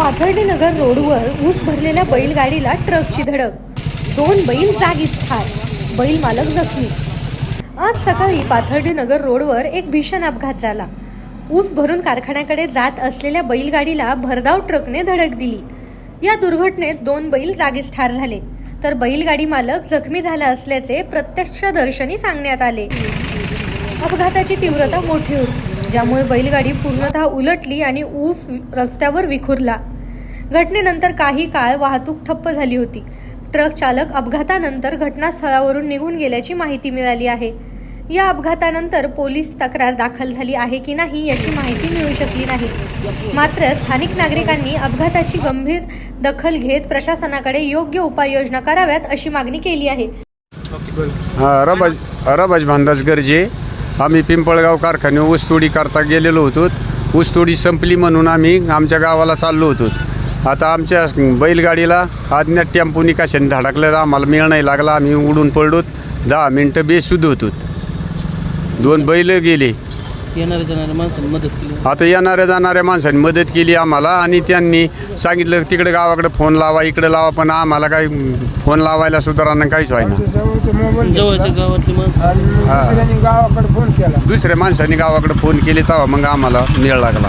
नगर रोडवर ऊस भरलेल्या बैलगाडीला ट्रकची धडक. दोन बैल जागीच ठार. बैल मालक जखमी. आज सकाळी पाथर्डी नगर रोडवर एक भीषण अपघात झाला. ऊस भरून कारखान्याकडे जात असलेल्या बैलगाडीला भरधाव ट्रकने धडक दिली. या दुर्घटनेत दोन बैल जागीच ठार झाले. तर बैलगाडी मालक जखमी झाला असल्याचे प्रत्यक्षदर्शनी सांगण्यात आले. अपघाताची तीव्रता मोठी होती ज्यामुळे बैलगाडी पूर्णतः उलटली आणि ऊस रस्त्यावर विखुरला. घटनेनंतर काही काळ वाहतूक ठप्प झाली होती. ट्रक चालक अपघातानंतर घटनास्थळावरून निघून गेल्याची माहिती मिळाली आहे. या अपघातानंतर पोलीस तक्रार दाखल झाली आहे की नाही याची माहिती मिळू शकली नाही. मात्र स्थानिक नागरिकांनी अपघाताची गंभीर दखल घेत प्रशासनाकडे योग्य उपाययोजना कराव्यात अशी मागणी केली आहे. हा रबाज रबाज भांदाज गरजे. आम्ही पिंपळगाव कारखाने ऊसतोडी करता गेलेलो होतो. ऊसतोडी संपली म्हणून आम्ही आमच्या गावाला चाललो होतो. आता आमच्या बैलगाडीला अज्ञात टेम्पोनी कशाने धडकलं आम्हाला मिळ नाही लागला. आम्ही उडून पडलो दहा मिनटं बेशुद्ध होतो दोन बैल गेले. येणाऱ्या जाणाऱ्या माणसांनी मदत केली. आता येणाऱ्या जाणाऱ्या माणसांनी मदत केली आम्हाला आणि त्यांनी सांगितलं तिकडे गावाकडे फोन लावा इकडे लावा पण आम्हाला काही फोन लावायला सुधारणा काहीच व्हायना जवळच्या मोबाईल जवळच्या गावातली माणसं. आणि हा. दुसऱ्याने गावाकडे फोन केला. दुसऱ्या माणसांनी गावाकडे फोन केले तेव्हा मग आम्हाला मिळ लागला.